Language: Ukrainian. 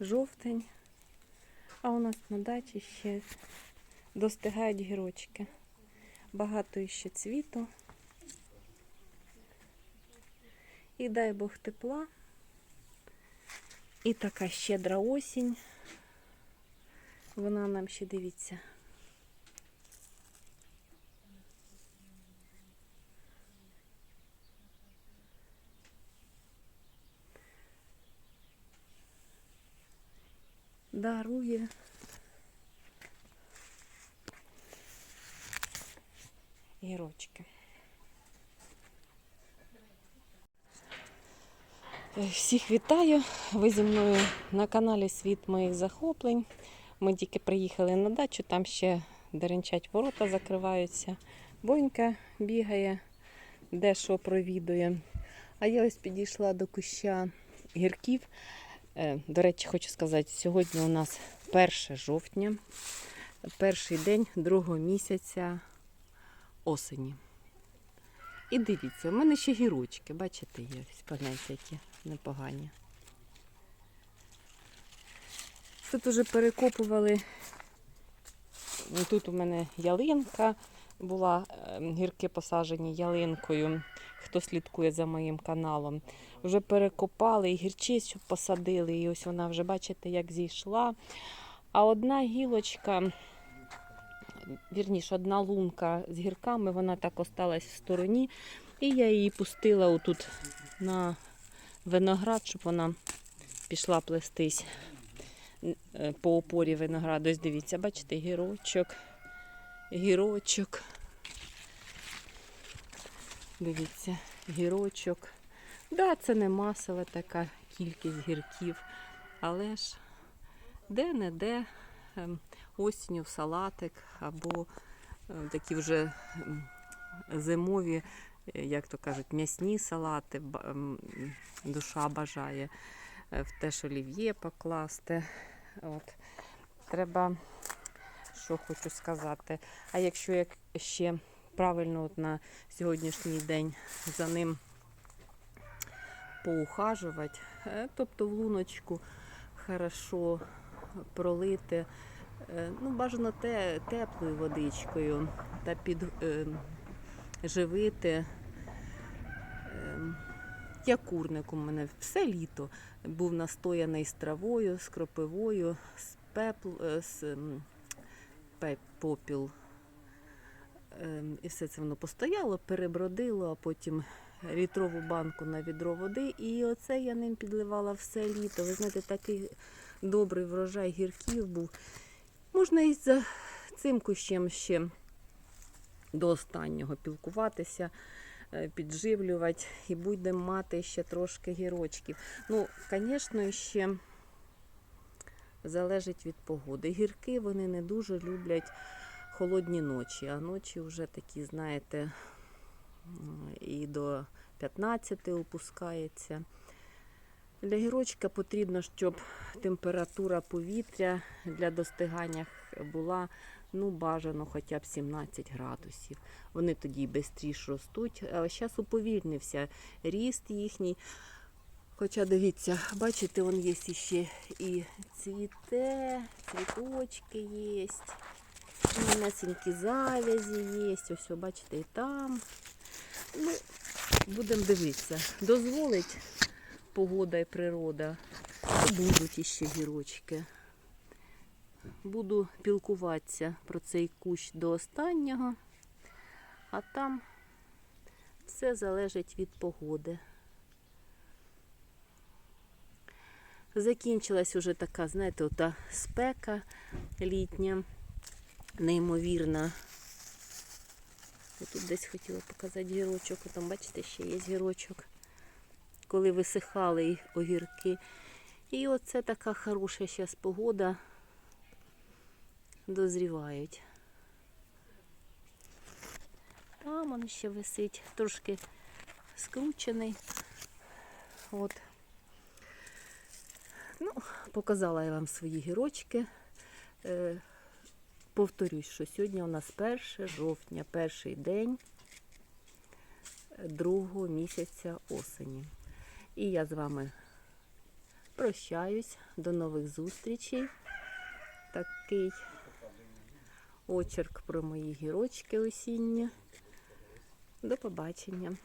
жовтень, а у нас на дачі ще достигають гірочки. Багато ще цвіту. І дай Бог тепла. І така щедра осінь. Вона нам ще дивіться. Дарує. Гірочки. Е, Всіх вітаю. Ви зі мною на каналі Світ моїх захоплень. Ми тільки приїхали на дачу, там ще деренчать ворота закриваються. Бонька бігає, де що провідує. А я ось підійшла до куща гірків. Е, До речі, хочу сказати, сьогодні у нас 1 жовтня, перший день другого місяця осені. І дивіться, у мене ще гірочки, бачите, є, ось які непогані. Тут уже перекопували. Тут у мене ялинка була, е, гірки посаджені ялинкою. Хто слідкує за моїм каналом. Вже перекопали і гірчицю посадили, і ось вона вже, бачите, як зійшла. А одна гілочка, вірніше, одна лунка з гірками, вона так осталась в стороні. І я її пустила отут на виноград, щоб вона пішла плестись е, по опорі винограду. Ось дивіться, бачите, гірочок, гірочок. Дивіться, гірочок. Да, це не масова така кількість гірків, але ж де-не-де ем, осінню салатик або ем, такі вже ем, зимові, е, як то кажуть, м'ясні салати. Душа бажає е, в те, що олів'є покласти. От. Треба, що хочу сказати. А якщо як ще правильно от на сьогоднішній день за ним поухажувати, е, тобто в луночку хорошо пролити, е, ну, бажано те, теплою водичкою та підживити. Я курник у мене все літо був настояний з травою, з кропивою, з пепл, е, з м, пе- попіл. Ем, І все це воно постояло, перебродило, а потім літрову банку на відро води. І оце я ним підливала все літо. Ви знаєте, такий добрий врожай гірків був. Можна і за цим кущем ще до останнього пілкуватися, е, підживлювати і будемо мати ще трошки гірочків. Ну, звісно, ще залежить від погоди. Гірки вони не дуже люблять холодні ночі, а ночі вже такі, знаєте, і до 15 опускається. Для гірочка потрібно, щоб температура повітря для достигання була ну, бажано хоча б 17 градусів. Вони тоді швидше ростуть. А зараз уповільнився ріст їхній. Хоча дивіться, бачите, вон є ще і цвіте, цвіточки є. Манесенькі завязі є. Ось, бачите, і там. Ну, будемо дивитися. Дозволить погода і природа. Будуть іще гірочки. Буду пілкуватися про цей кущ до останнього, а там все залежить від погоди. Закінчилась уже така, знаєте, ота спека літня, неймовірна. Я тут десь хотіла показати гірочок, там, бачите, ще є гірочок, коли висихали огірки. І оце така хороша зараз погода дозрівають. Там він ще висить, трошки скручений. От. Ну, показала я вам свої гірочки повторюсь, що сьогодні у нас 1 жовтня, перший день другого місяця осені. І я з вами прощаюсь, до нових зустрічей. Такий очерк про мої гірочки осінні. До побачення!